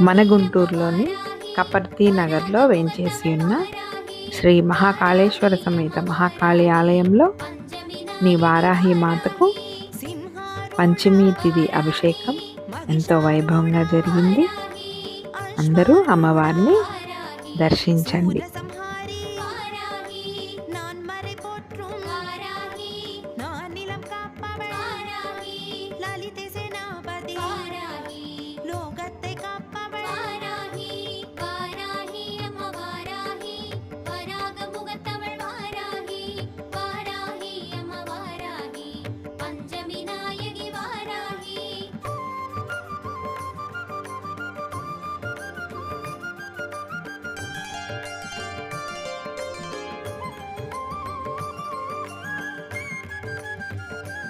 మన గుంటూరులోని కపర్తి నగర్లో వేయించేసి ఉన్న శ్రీ మహాకాళేశ్వర సమేత మహాకాళి ఆలయంలో నీ వారాహి మాతకు పంచమి తిథి అభిషేకం ఎంతో వైభవంగా జరిగింది. అందరూ అమ్మవారిని దర్శించండి. 何?